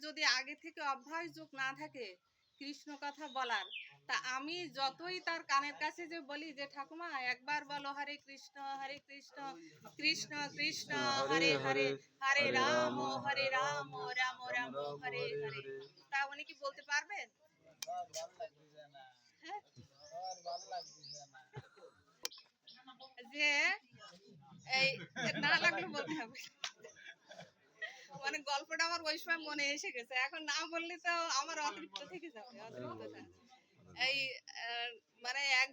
যদি আগে থেকে অভ্যাস যোগ না থাকে কৃষ্ণ কথা বলার, তা আমি যতই তার কানের কাছে যে বলি যে, ঠাকুমা, একবার বলো, হরে কৃষ্ণ হরে কৃষ্ণ কৃষ্ণ কৃষ্ণ, হরে হরে হরে রাম হরে রাম রাম রাম, হরে হরে। তা উনি কি বলতে পারবেন? হ্যাঁ? যে, এই, না লাগলে বলতে হবে। মানে গল্পটা আমার ওই সময় মনে এসে গেছে। এখন না বললে তো আমার অতৃপ্ত থেকে যাবে এই মানে এক,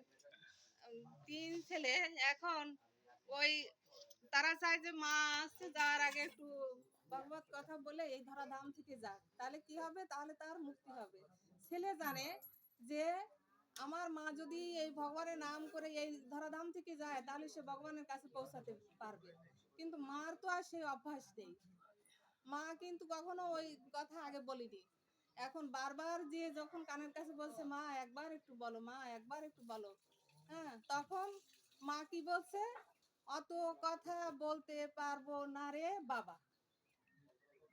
তিন ছেলে এখন ওই তারা চায় যে মা যাওয়ার আগে একটু ভগবত কথা বলে এই ধরা ধাম থেকে যাক। তাহলে কি হবে? তাহলে তার মুক্তি হবে। ছেলে জানে যে আমার মা যদি এই ভগবানের নাম করে এই ধরাধাম থেকে যায়, তাহলে সে ভগবানের কাছে পৌঁছাতে পারবে। কিন্তু মার তো আর সেই অভ্যাস নেই। মা কিন্তু কখনো ওই কথা আগে বলিনি। এখন বারবার যে যখন কানের কাছে বলছে মা একবার একটু বলো মা একবার একটু বলো। হ্যাঁ তখন মা কি বলছে? অত কথা বলতে পারব না রে বাবা।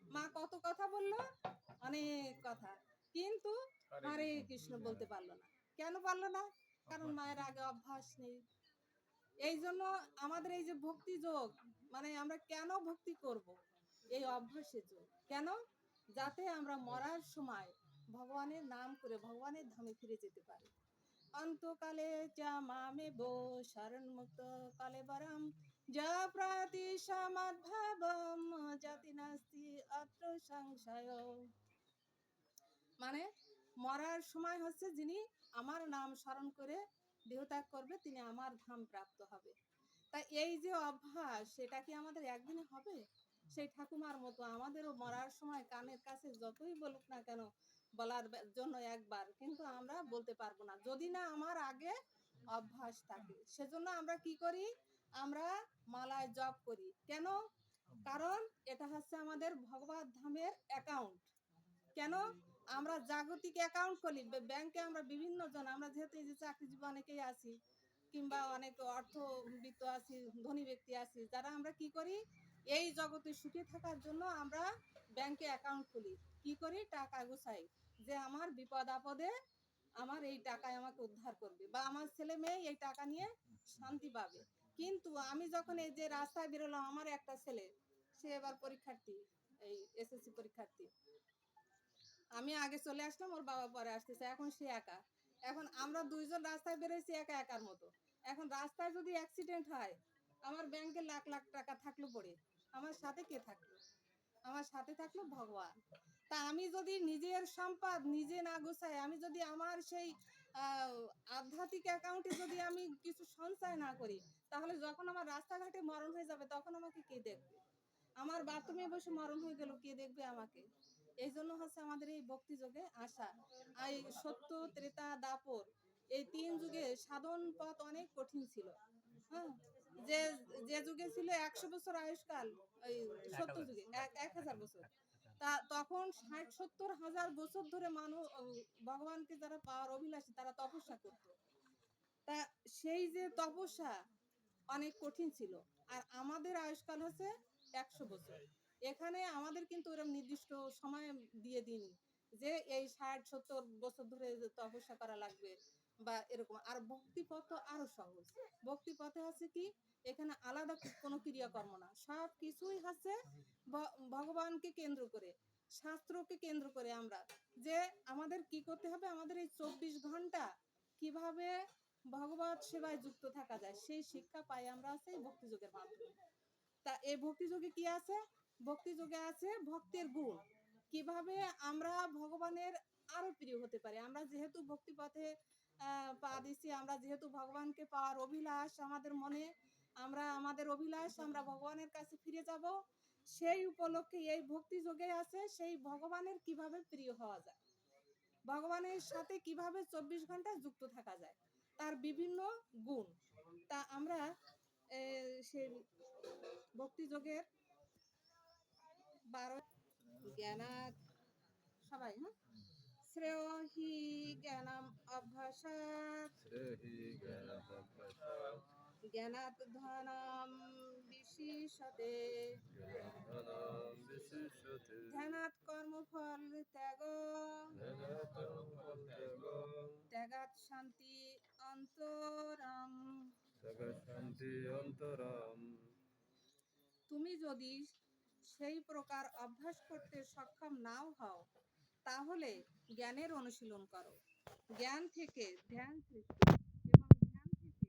মা কত কথা বলল? অনেক কথা। কিন্তু হরে কৃষ্ণ। বলতে পারল না। কেন পারল না? কারণ মায়ের আগে অভ্যাস নেই। এই জন্য আমাদের এই যে ভক্তি যোগ মানে আমরা কেন ভক্তি করব? এই অভ্যাসের যোগ কেন? যাতে আমরা মরার সময় ভগবানের নাম করে ভগবানের ধামে ফিরে যেতে পারি। অন্তকালে যা মামে বো শরণ মুক্ত কালে বরম। যা প্রাতি সমাদ্ভাবম জাতি নাস্তি অত্র সংশয়। মানে মরার সময় হচ্ছে যিনি আমার নাম স্মরণ করে দেহত্যাগ করবে, তিনি আমার ধাম প্রাপ্ত হবে। তা এই যে অভ্যাস, সেটা কি আমাদের একদিনে হবে? সেই ঠাকুমার মতো আমাদেরও মরার সময় কানের কাছে যতই বলুক না কেন বলার জন্য একবার। কিন্তু আমরা বলতে পারব না। যদি না আমার আগে অভ্যাস থাকে, সেজন্য আমরা কি করি? আমরা মালায় জপ করি। কেন? কারণ এটা হচ্ছে আমাদের ভগবত ধামের অ্যাকাউন্ট কেন? আমরা জাগতিক অ্যাকাউন্ট খুলি। ব্যাংকে আমরা বিভিন্ন জন, আমরা যেহেতু এই যে চাকরিজীবী অনেকেই আছি, কিংবা অনেক অর্থবিত্ত আছি, ধনী ব্যক্তি আছি, যারা আমরা কি করি? এই জগতে সুখে থাকার জন্য আমরা ব্যাংকে অ্যাকাউন্ট খুলি। কি করি? টাকা গুছাই। যে আমার বিপদ আপদে আমার এই টাকায় আমাকে উদ্ধার করবে বা আমার ছেলে মেয়ে এই টাকা নিয়ে শান্তি পাবে। কিন্তু আমি যখন এই যে রাস্তায় বেরোলাম, আমার একটা ছেলে, সে এবার পরীক্ষার্থী, এই এসএসসি পরীক্ষার্থী। আমি আগে চলে আসলাম ওর বাবা পরে আসতেছে, এখন সে একা। এখন আমরা দুইজন রাস্তায় বেরোইছি একা একার মতো। এখন রাস্তায় যদি অ্যাক্সিডেন্ট হয়, আমার ব্যাংকে লাখ লাখ টাকা থাকল পড়ে আমার সাথে কে থাকল? আমার সাথে থাকল ভগবান। তা আমি যদি নিজের সম্পদ নিজে না গোছাই, আমি যদি আমার সেই আধ্যাত্মিক অ্যাকাউন্টে যদি আমি কিছু সঞ্চয় না করি, তাহলে যখন আমার রাস্তাঘাটে মরণ হয়ে যাবে, তখন আমাকে কে দেখবে? আমার বাথরুমে বসে মরণ হয়ে গেল, কে দেখবে আমাকে? এই জন্য হচ্ছে আমাদের এই ভক্তি যোগে আসা। আর সত্য, ত্রেতা, দাপর, এই তিন যুগে সাধন পথ অনেক কঠিন ছিল। হ্যাঁ? যে যে যুগে ছিল একশো বছর আয়ুষ্কাল ওই সত্য যুগে এক- হাজার বছর। তা তখন ষাট সত্তর হাজার বছর ধরে মানুষ ভগবানকে যারা পাওয়ার অভিলাষী তারা তপস্যা করত। তা সেই যে তপস্যা অনেক কঠিন ছিল। আর আমাদের আয়ুষ্কাল হচ্ছে একশো বছর। এখানে আমাদের কিন্তু এরকম নির্দিষ্ট সময় দিয়ে দিন যে এই ষাট সত্তর বছর ধরে তপস্যা করা লাগবে। বা এরকম। আর ভক্তি পথ তো আরও সহজ। ভক্তি পথে আছে কি? এখানে আলাদা কোনো ক্রিয়াকর্ম না। সব কিছুই হচ্ছে ভগবানকে কেন্দ্র করে শাস্ত্রকে কেন্দ্র করে আমরা। যে আমাদের কি করতে হবে? আমাদের এই চব্বিশ ঘণ্টা কীভাবে ভগবত সেবায় যুক্ত থাকা যায় সেই শিক্ষা পাই আমরা আছে এই ভক্তিযোগের মাধ্যমে। তা এই ভক্তিযোগে কি আছে? ভক্তিযোগে আছে ভক্তের গুণ। কীভাবে আমরা ভগবানের আরও প্রিয় হতে পারি? আমরা যেহেতু ভক্তি পথে আহ, পা দিচ্ছি আমরা যেহেতু ভগবানকে পাওয়ার অভিলাষ আমাদের মনে আমরা আমাদের অভিলাষ আমরা ভগবানের কাছে ফিরে যাব। সেই উপলক্ষে এই ভক্তি যোগে আছে সেই ভগবানের কীভাবে প্রিয় হওয়া যায়? ভগবানের সাথে কীভাবে চব্বিশ ঘণ্টা যুক্ত থাকা যায়? তার বিভিন্ন গুণ। তা আমরা এ, সে ভক্তি যোগের বারো জ্ঞানাত সবাই হ্যাঁ? শ্রেয় হি জ্ঞানাম অভ্যাসাত জ্ঞানপম্পসাৎ জ্ঞানাত ধনাম বিশিষতে ধ্যানাত কর্মফল জগতং পরিত্যাগং ত্যাগাত শান্তি অন্তরম জগৎশান্তি অন্তরম তুমি যদি সেই প্রকার অভ্যাস করতে সক্ষম নাও হও তাহলে জ্ঞানের অনুশীলন করো। জ্ঞান থেকে ধ্যান সৃষ্টি এবং ধ্যান থেকে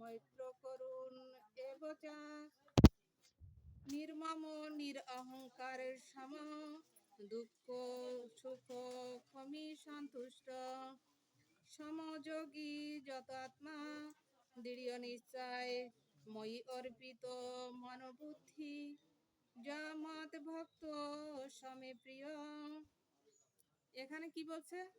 মৈত্র করুণ এবচা নির্মম নিরহংকারের সম দুঃখ, সুখ, ক্ষমি, সন্তুষ্ট। সমযোগী যত আত্মা দৃঢ় নিশ্চয় ময়ী অর্পিত মনোবুদ্ধি। যমত ভক্ত সমে প্রিয়। এখানে কি বলছে?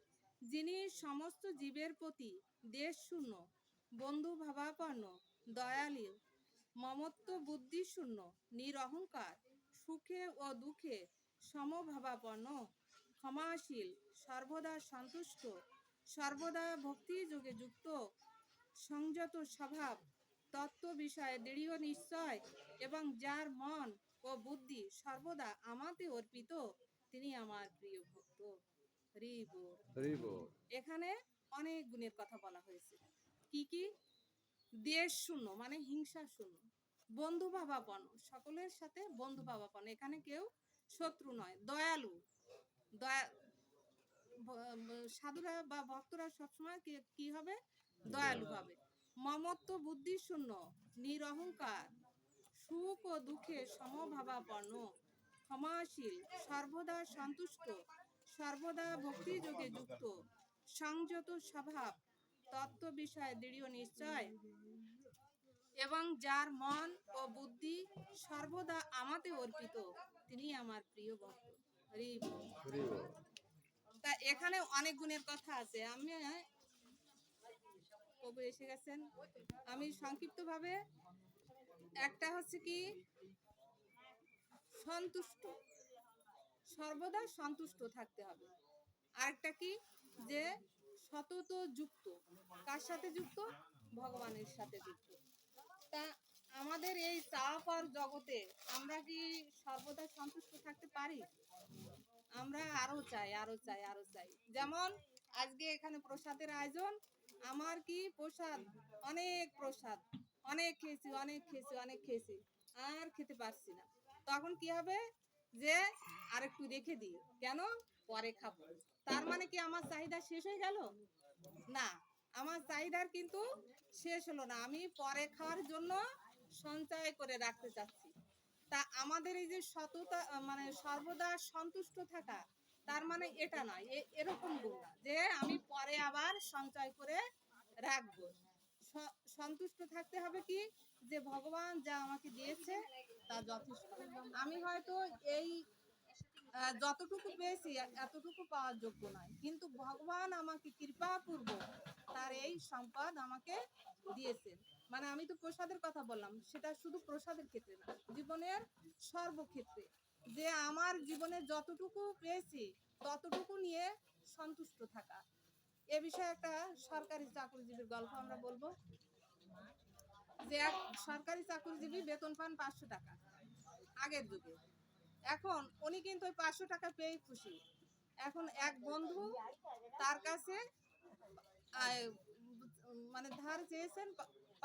যিনি সমস্ত জীবের প্রতি দেশ শূন্য, বন্ধু ভাবাপন্ন, দয়ালু, মমত্ব বুদ্ধি শূন্য, নিরহংকার, সুখে ও দুঃখে সমভাবাপন্ন ক্ষমাশীল সর্বদা সন্তুষ্ট সর্বদা ভক্তি যোগে যুক্ত সংযত স্বভাব তত্ত্ব বিষয়ে দৃঢ় নিশ্চয় এবং যার মন ও বুদ্ধি সর্বদা আমাতে অর্পিত তিনি আমার প্রিয় ভক্ত। এখানে অনেক গুণের কথা বলা হয়েছে। কি কি? দেশ শূন্য মানে হিংসা শূন্য বন্ধু ভাবাপন্ন সকলের সাথে বন্ধু ভাবাপন্ন এখানে কেউ শত্রু নয় দয়ালু। দয়া সাধুরা বা ভক্তরা সবসময় কি- কি হবে? দয়ালু। হবে। মমত্ব বুদ্ধি শূন্য নিরহংকার সুখ ও দুঃখে সমভাবাপন্ন ক্ষমাশীল সর্বদা সন্তুষ্ট সর্বদা ভক্তি যোগে যুক্ত সংযত স্বভাব তত্ত্ব বিষয়ে দৃঢ় নিশ্চয় এবং যার মন ও বুদ্ধি সর্বদা আমাতে অর্পিত। তিনি আমার প্রিয় ভক্ত হরি তা এখানে অনেক গুণের কথা আছে। আমি প্রভু এসে গেছেন। আমি সংক্ষিপ্তভাবে একটা হচ্ছে কি সন্তুষ্ট। সর্বদা সন্তুষ্ট থাকতে হবে। আরেকটা কি যে সতত যুক্ত কার সাথে যুক্ত? ভগবানের সাথে যুক্ত। তা আমাদের এই চাপার জগতে আমরা কি সর্বদা সন্তুষ্ট থাকতে পারি? আমরা আরও চাই আরও চাই আরও চাই। যেমন আজকে এখানে প্রসাদের আয়োজন, আমার কি প্রসাদ? অনেক প্রসাদ। অনেক খেয়েছি অনেক খেয়েছি অনেক খেয়েছি। আর খেতে পারছি না। তখন কি হবে? যে আর একটু রেখে দিই। কেন? পরে খাব। তার মানে কি আমার চাহিদা শেষ হয়ে গেল? না। আমার চাহিদার কিন্তু শেষ হলো না। আমি পরে খাওয়ার জন্য সঞ্চয় করে রাখতে চাচ্ছি। তা আমাদের এই যে সততা মানে সর্বদা সন্তুষ্ট থাকা, তার মানে এটা নয় এরকম গুণ না যে আমি পরে আবার সঞ্চয় করে রাখব। সন্তুষ্ট থাকতে হবে কি? যে ভগবান যা আমাকে দিয়েছে, তা যথেষ্ট। আমি হয়তো এই যতটুকু পেয়েছি, এতটুকু পাওয়ার যোগ্য নয়। কিন্তু ভগবান আমাকে কৃপা কৃপাপূর্বক তার এই সম্পদ আমাকে দিয়েছেন। মানে আমি তো প্রসাদের কথা বললাম, সেটা শুধু প্রসাদের ক্ষেত্রে না, জীবনের সর্বক্ষেত্রে। যে আমার জীবনে যতটুকু পেয়েছি, ততটুকু নিয়ে সন্তুষ্ট থাকা। এ বিষয়ে একটা সরকারি চাকরিজীবীর গল্প আমরা বলব। যে এক সরকারি চাকরিজীবী বেতন পান পাঁচশো টাকা, আগের যুগে। এখন উনি কিন্তু ওই পাঁচশো টাকা পেয়েই খুশি। এখন এক বন্ধু তার কাছে মানে ধার চেয়েছেন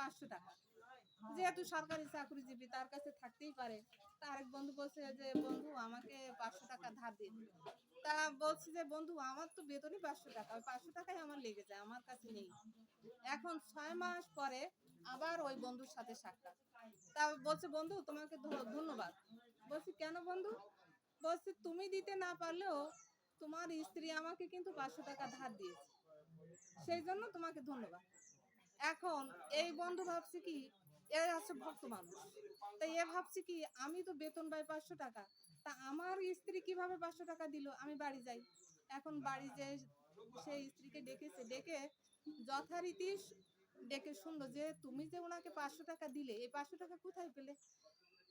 পাঁচশো টাকা। যেহেতু সরকারি চাকরিজীবী তার কাছে থাকতেই পারে। তা আরেক বন্ধু বলছে যে বন্ধু আমাকে পাঁচশো টাকা ধার দিন তা বলছি যে বন্ধু আমার তো বেতনই পাঁচশো টাকা। ওই পাঁচশো টাকাই আমার লেগে যায় আমার কাছে নেই। এখন ছয় মাস পরে আবার ওই বন্ধুর সাথে সাক্ষাৎ। তা বলছে বন্ধু তোমাকে ধন্যবাদ। বলছি কেন বন্ধু? বলছে তুমি দিতে না পারলেও তোমার স্ত্রী আমাকে কিন্তু পাঁচশো টাকা ধার দিয়েছে। সেই জন্য তোমাকে ধন্যবাদ। এখন এই বন্ধু ভাবছে কি, এ হচ্ছে ভক্ত মানুষ। তাই এ ভাবছে কি, আমি তো বেতন পাই পাঁচশো টাকা। তা আমার স্ত্রী কীভাবে পাঁচশো টাকা দিল? আমি বাড়ি যাই। এখন বাড়ি যে সেই স্ত্রীকে ডেকেছে, ডেকে যথারীতি ডেকে শুনলো যে, তুমি যে ওনাকে পাঁচশো টাকা দিলে, এই পাঁচশো টাকা কোথায় পেলে?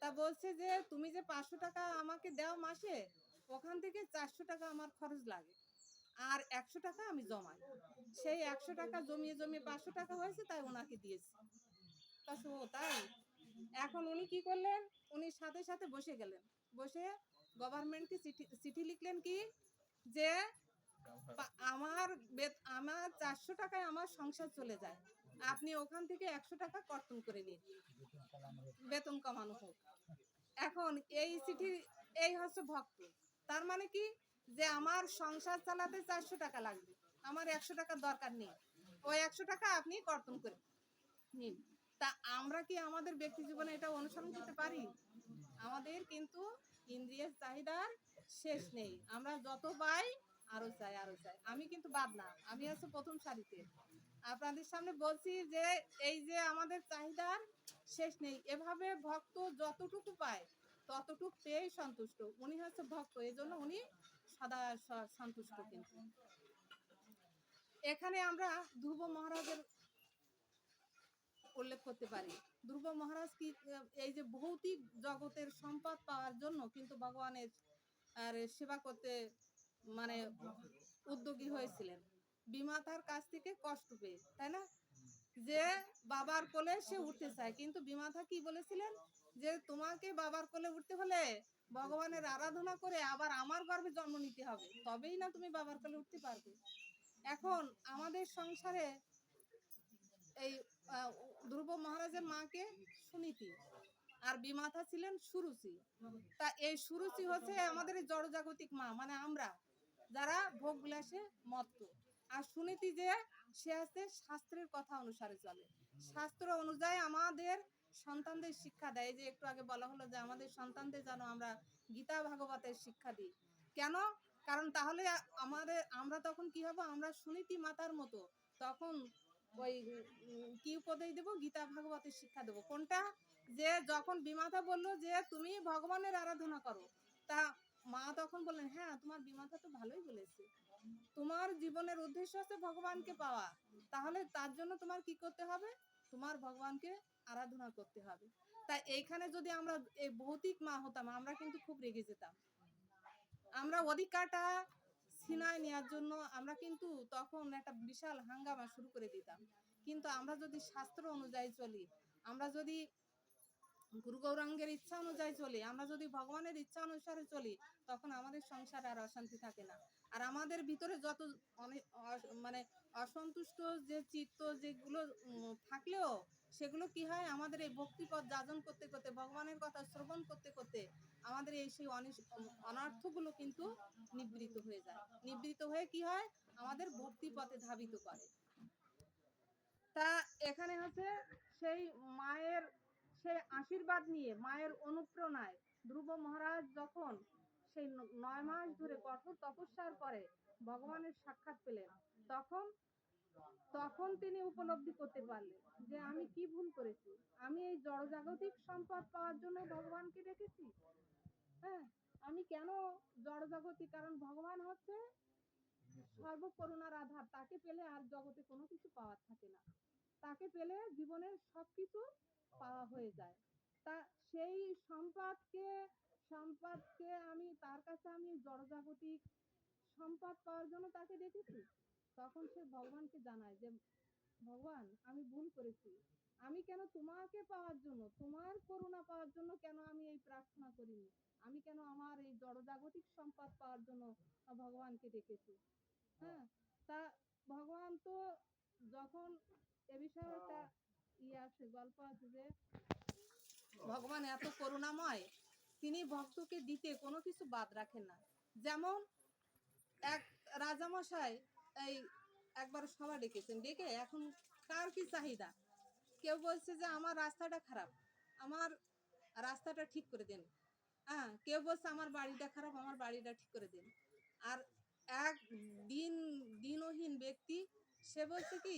তা বলছে যে, তুমি যে পাঁচশো টাকা আমাকে দাও মাসে, ওখান থেকে চারশো টাকা আমার খরচ লাগে। আর একশো টাকা আমি জমাই। সেই একশো টাকা জমিয়ে জমিয়ে পাঁচশো টাকা হয়েছে, তাই ওনাকে দিয়েছি। তা তাই? এখন উনি কি করলেন? উনি সাথে সাথে বসে গেলেন। বসে গভর্নমেন্টকে চিঠি চিঠি লিখলেন কি? যে আমার আমার চারশো টাকায় আমার সংসার চলে যায়। আপনি ওখান থেকে একশো টাকা কর্তন করে নিন। বেতন কমানো হোক। এখন এই চিঠি, এই হচ্ছে ভক্ত। তার মানে কি? যে আমার সংসার চালাতে চারশো টাকা লাগবে। আমার একশো টাকার দরকার নেই। ওই একশো টাকা আপনি কর্তন করে নিন। তা আমরা কি আমাদের ব্যক্তি জীবনে এটা অনুসরণ করতে পারি? আমাদের কিন্তু ইন্দ্রিয়ের চাহিদার শেষ নেই। আমরা যত পাই, আরও চাই আরও চাই। আমি কিন্তু বাদ না। আমি আছি প্রথম সারিতে। আপনাদের সামনে বলছি যে, এই যে আমাদের চাহিদার শেষ নেই। এভাবে ভক্ত যতটুকু পায়, ততটুকু পেয়েই সন্তুষ্ট। উনি হচ্ছে ভক্ত। এই জন্য উনি সদা সন্তুষ্ট কিন্তু। এখানে আমরা ধ্রুব মহারাজের উল্লেখ করতে পারি। ধ্রুব মহারাজ কি, এই যে ভৌতিক জগতের সম্পদ পাওয়ার জন্য কিন্তু ভগবানের, আর সেবা করতে মানে উদ্যোগী হয়েছিলেন। বিমাতার কাছ থেকে কষ্ট পেয়ে, তাই না? যে বাবার কোলে সে উঠতে চায়। কিন্তু বিমাতা কি বলেছিলেন? যে তোমাকে বাবার কোলে উঠতে হলে ভগবানের আরাধনা করে আবার আমার গর্ভে জন্ম নিতে হবে। তবেই না তুমি বাবার কোলে উঠতে পারবে। এখন আমাদের সংসারে এই ধ্রুব মহারাজের মাকে সুনীতি আর বিমাতা ছিলেন সুরুচি। তা এই সুরুচি হচ্ছে আমাদের জড়জাগতিক মা মানে আমরা, যারা ভোগ বিলাসে মত্ত। আর সুনীতি যে, সে আছে শাস্ত্রের কথা অনুসারে চলে। শাস্ত্র অনুযায়ী আমাদের সন্তানদের শিক্ষা দেয়। যে একটু আগে বলা হলো যে, আমাদের সন্তানদের যেন আমরা গীতা ভাগবতের শিক্ষা দিই। কেন? কারণ তাহলে আমাদের, আমরা তখন কি হব? আমরা সুনীতি মাতার মতো তখন ওই কি উপদেশ দেব? গীতা ভাগবতের শিক্ষা দেব। কোনটা? যে যখন বিমাতা বলল যে, তুমি ভগবানের আরাধনা করো। তা মা তখন বললেন হ্যাঁ তোমার বিমাতা তো ভালোই বলেছে। তোমার জীবনের উদ্দেশ্য হচ্ছে ভগবানকে পাওয়া। তাহলে তার জন্য তোমার কি করতে হবে? তোমার ভগবানকে আরাধনা করতে হবে। তাই এইখানে যদি আমরা এই ভৌতিক মা হতাম, আমরা কিন্তু খুব রেগে যেতাম। আমরা অধিকারটা ছিনায় নেওয়ার জন্য আমরা কিন্তু তখন একটা বিশাল হাঙ্গামা শুরু করে দিতাম। কিন্তু আমরা যদি শাস্ত্র অনুযায়ী চলি, আমরা যদি গুরু গৌরাঙ্গের ইচ্ছা অনুযায়ী চলি। আমরা যদি ভগবানের ইচ্ছা অনুসারে চলি, তখন আমাদের সংসারে আর অশান্তি থাকে না। আর আমাদের ভিতরে যত মানে অসন্তুষ্ট যে চিত্ত যেগুলো থাকলেও সেগুলো কি হয়? আমাদের এই ভক্তিপথ যাজন করতে করতে, ভগবানের কথা শ্রবণ করতে করতে আমাদের এই সেই অনর্থগুলো কিন্তু নিবৃত হয়ে যায়। নিবৃত হয়ে কি হয়? আমাদের ভক্তি পথে ধাবিত করে। তা এখানে হচ্ছে সেই মায়ের আশীর্বাদ নিয়ে মায়ের অনুপ্রেরণায় ধ্রুব মহারাজ যখন সেই নয় মাস ধরে কঠোর তপস্যার পরে ভগবানের সাক্ষাৎ পেলেন, তখন তখন তিনি উপলব্ধি করতে পারলেন যে আমি কি ভুল করেছি? আমি এই জড়জাগতিক সম্পদ পাওয়ার জন্য ভগবানকে হ্যাঁ আমি কেন জড়জাগতিক কারণ ভগবান হচ্ছে সর্বকরুণার আধার তাকে পেলে আর জগতে কোনো কিছু পাওয়ার থাকে না। তাকে পেলে জীবনের সবকিছু পাওয়া হয়ে যায়। তা সেই সম্পদকে সম্পদকে আমি তার কাছে আমি জড়জাগতিক সম্পদ পাওয়ার জন্য তাকে তখন সে ভগবানকে জানায় যে ভগবান আমি ভুল করেছি। আমি কেন তোমাকে পাওয়ার জন্য তোমার করুণা পাওয়ার জন্য কেন আমি এই প্রার্থনা করিনি? আমি কেন আমার এই জড়জাগতিক সম্পদ পাওয়ার জন্য ভগবানকে ডেকেছি? হ্যাঁ তা ভগবান তো যখন এ বিষয়ে একটা আছে, গল্প আছে যে ভগবান এত করুণাময়, তিনি ভক্তকে দিতে কোনো কিছু বাদ রাখেন না। যেমন এক রাজামশাই এই একবার সভা ডেকেছেন, ডেকে এখন কার কি চাহিদা? কেউ বলছে যে আমার রাস্তাটা খারাপ, আমার রাস্তাটা ঠিক করে দেন। হ্যাঁ কেউ বলছে আমার বাড়িটা খারাপ, আমার বাড়িটা ঠিক করে দেন। আর এক দিন দিনহীন ব্যক্তি, সে বলছে কি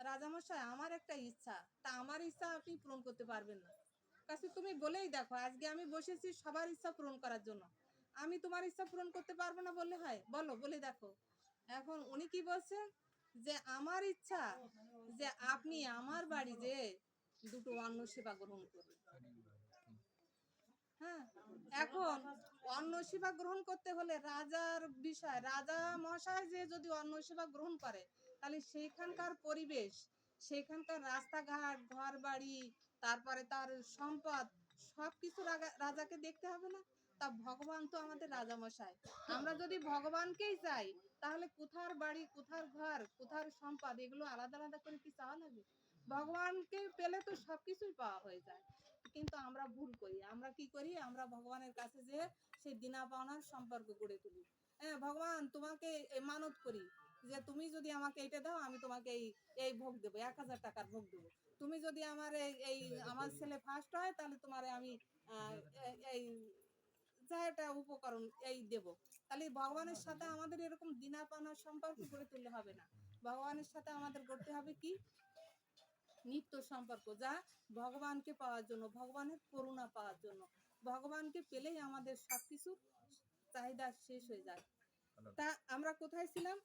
রাজামশাই, আমার একটা ইচ্ছা। তা আমার ইচ্ছা আপনি পূরণ করতে পারবেন না। কাছে তুমি বলেই দেখো, আজকে আমি বসেছি সবার ইচ্ছা পূরণ করার জন্য। আমি তোমার ইচ্ছা পূরণ করতে পারব না বললে হয়? বলো, বলে দেখো। এখন উনি কি বলছেন যে আমার ইচ্ছা যে আপনি আমার বাড়ি যে দুটো অন্ন সেবা গ্রহণ করবেন হ্যাঁ? এখন অন্ন সেবা গ্রহণ করতে হলে রাজার বিষয়, রাজা মহাশয় যে যদি অন্ন সেবা গ্রহণ করে, তাহলে সেইখানকার পরিবেশ সেইখানকার রাস্তাঘাট ঘর বাড়ি তারপরে তার সম্পদ সব কিছু রাজাকে দেখতে হবে না? তা ভগবান তো আমাদের রাজা মশাই আমরা যদি ভগবানকেই চাই, তাহলে কোথার বাড়ি, কোথার ঘর, কোথার সম্পদ, এগুলো আলাদা আলাদা করে কি চাওয়া লাগে ভগবানকে পেলে তো সবকিছুই পাওয়া হয়ে যায়। কিন্তু আমরা ভুল করি। আমরা কি করি? আমরা ভগবানের কাছে যে সেই দিনা পাওনার সম্পর্ক গড়ে তুলি। হ্যাঁ ভগবান তোমাকে মানত করি যে তুমি যদি আমাকে এটা দাও আমি তোমাকে এই এই ভোগ দেবো এক হাজার টাকার ভোগ দেবো। তুমি যদি আমার এই এই আমার ছেলে ফার্স্ট হয় তাহলে তোমার আমি আহ, এই- এটা উপকরণ এই দেব। তাহলে ভগবানের সাথে আমাদের এরকম দিনা পাওনার সম্পর্ক গড়ে তুললে হবে না। ভগবানের সাথে আমাদের গড়তে হবে কি? নিত্য সম্পর্ক, যা ভগবানকে পাওয়ার জন্য, ভগবানের করুণা পাওয়ার জন্য। ভগবানকে পেলেই আমাদের সবকিছু চাহিদা শেষ হয়ে যায়। তা আমরা কোথায় ছিলাম?